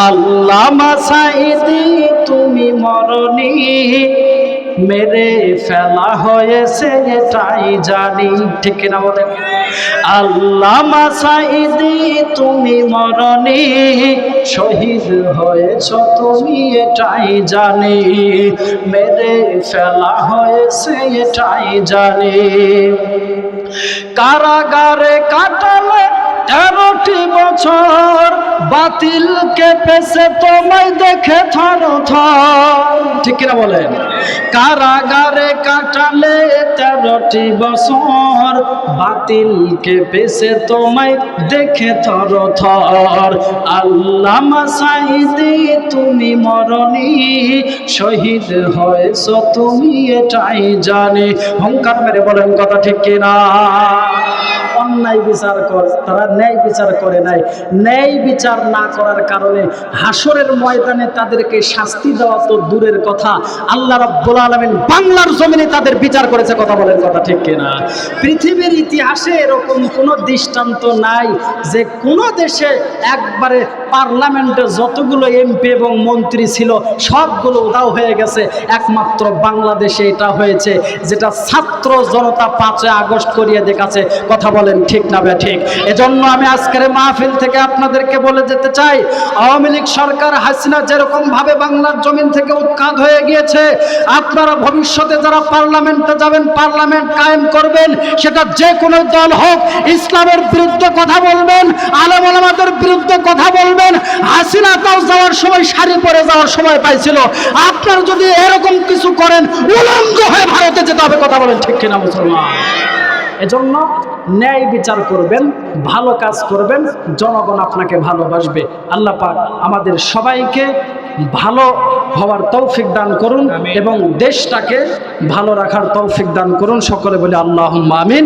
আল্লাহ মাসাইদি তুমি মরণি। মেরে ফেলা হয়েছে এটাই জানি। ঠিক কিনা বলেন? আল্লাহ মাসাইদি তুমি মরণি। শহীদ হয়েছ তুমি এটাই জানি। মেরে ফেলা হয়েছে এটাই জানি। কারাগারে কাটালে তেরোটি বছর বাতিল কেঁপেছে তোমায় দেখে থর ঠিক কিনা বলেন? কারাগারে কাটালে তেরোটি বছর। বাতিল কেঁপেছে তোমায় দেখে থর থর আল্লাহ মাসাইদি তুমি মরণি। শহীদ হয়েছ তুমি, এটাই জানি। হংকার মেরে বলেন কথা ঠিক কিনা? অন্যায় বিচার কর, তারা ন্যায় বিচার করে নাই। ন্যায় বিচার না করার কারণে হাসরের ময়দানে তাদেরকে শাস্তি দেওয়া তো দূরের কথা। আল্লাহ রাব্বুল আলামিন বাংলার জমিনে তাদের বিচার করেছে, কথা বলেন কথা ঠিক কিনা? পৃথিবীর ইতিহাসে এরকম কোনো দৃষ্টান্ত নাই যে কোনো দেশে একবারে পার্লামেন্টে যতগুলো এমপি এবং মন্ত্রী ছিল, সবগুলো উদাও হয়ে গেছে। একমাত্র বাংলাদেশে এটা হয়েছে, যেটা ছাত্র জনতা পাঁচই আগস্ট করিয়ে দেখাচ্ছে। কথা বলেন, ঠিক না বে, ঠিক। এজন্য আমি আজকের মাহফিল থেকে আপনাদেরকে বলে যেতে চাই, আওয়ামী লীগ সরকার হাসিনা যেরকম ভাবে বাংলার জমিন থেকে উৎখাত হয়ে গিয়েছে, আপনারা ভবিষ্যতে যারা পার্লামেন্টে যাবেন, পার্লামেন্ট কায়েম করবেন, সেটা যে কোনো দল হোক, ইসলামের বিরুদ্ধে কথা বলবেন, আলম আলমাদের বিরুদ্ধে কথা বলবেন, হাসিনা তাও যাওয়ার সময় শাড়ি পরে যাওয়ার সময় পাইছিল। আপনারা যদি এরকম কিছু করেন, উলঙ্গ হয়ে ভারতে যেতে হবে, কথা বলেন ঠিক কিনা মুসলমান? এজন্য ন্যায় বিচার করবেন ভালো কাজ করবেন জনগণ আপনাকে ভালোবাসবে। আল্লাহ পাক আমাদের সবাইকে ভালো হওয়ার তৌফিক দান করুন এবং দেশটাকে ভালো রাখার তৌফিক দান করুন। সকলে বলে আল্লাহ আমিন।